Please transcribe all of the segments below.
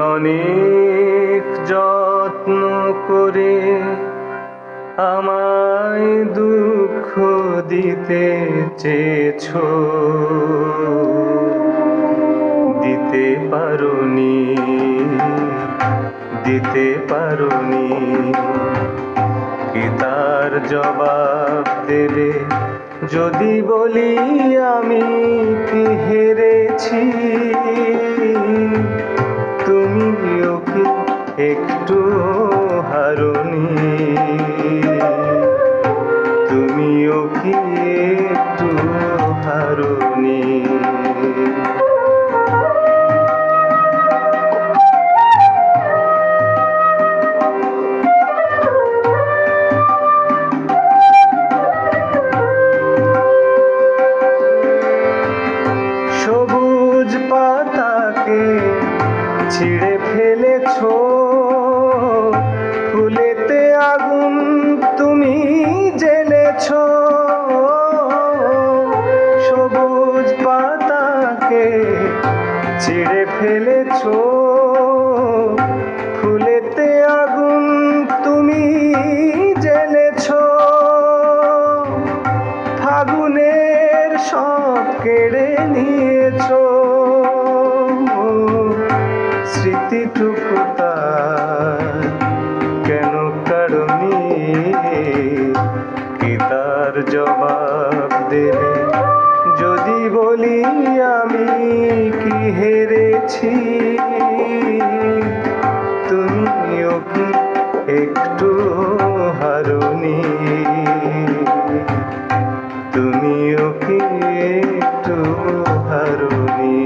অনেক যত্ন করে আমায় দুঃখ দিতে চেয়েছ। দিতে পারোনি দিতে পারোনি। কি তার জবাব দেবে? যদি বলি আমি কি হেরেছি? একটু হারনি। তুমিও কি একটু হারনি? সবুজ পাতাকে ছিঁড়ে ফেলেছ। ফুলেতে আগুন তুমি জ্বেলেছ। ফাগুনের সব কেড়ে নিয়েছ। স্মৃতিটুকু কেন কারণি কি তার জবাব দেবে? যদি বলি আমি হেরেছি তুমিও কি একটু হারুনি। তুমিও কি একটু হারুনি।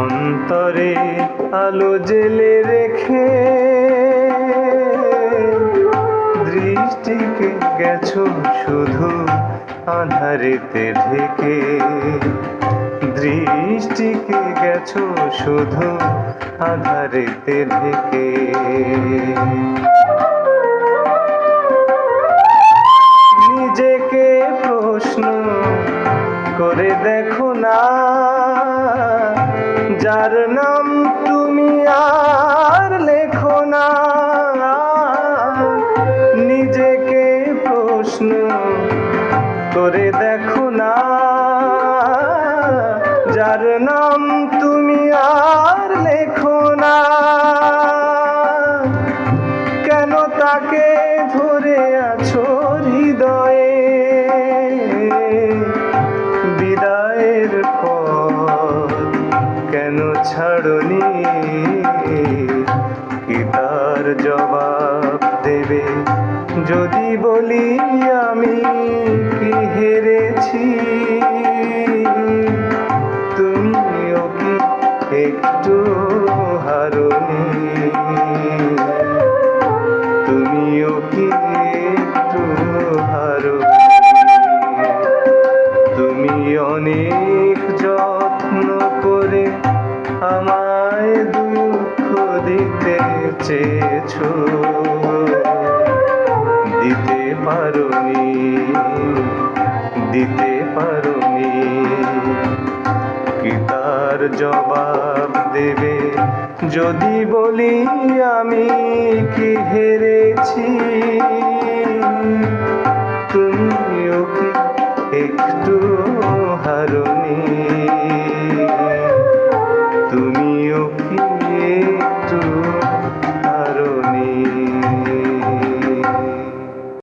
অন্তরে আলো জেলে রেখে দৃষ্টিকে গেছো শুধু আধারেতে ঢেকে। দৃষ্টিকে গেছো শুধু আধারেতে ঢেকে। নিজেকে প্রশ্ন করে দেখো না, যার নাম দেখো যার নাম তুমি আর লেখো না কেন তাকে ধরে আছো হৃদয়ে? বিদায়ের পর কেন ছাড়নি? কি তার জবাব দেবে? যদি বলি আমি হেরেছি। তুমিও কি একটু হারনি? তুমিও কি একটু হারনি? তুমি অনেক যত্ন করে আমায় দুঃখ দিতে চেয়েছ। পারোনি দিতে পারোনি। কি তার জবাব দেবে যদি বলি আমি কি হেরেছি?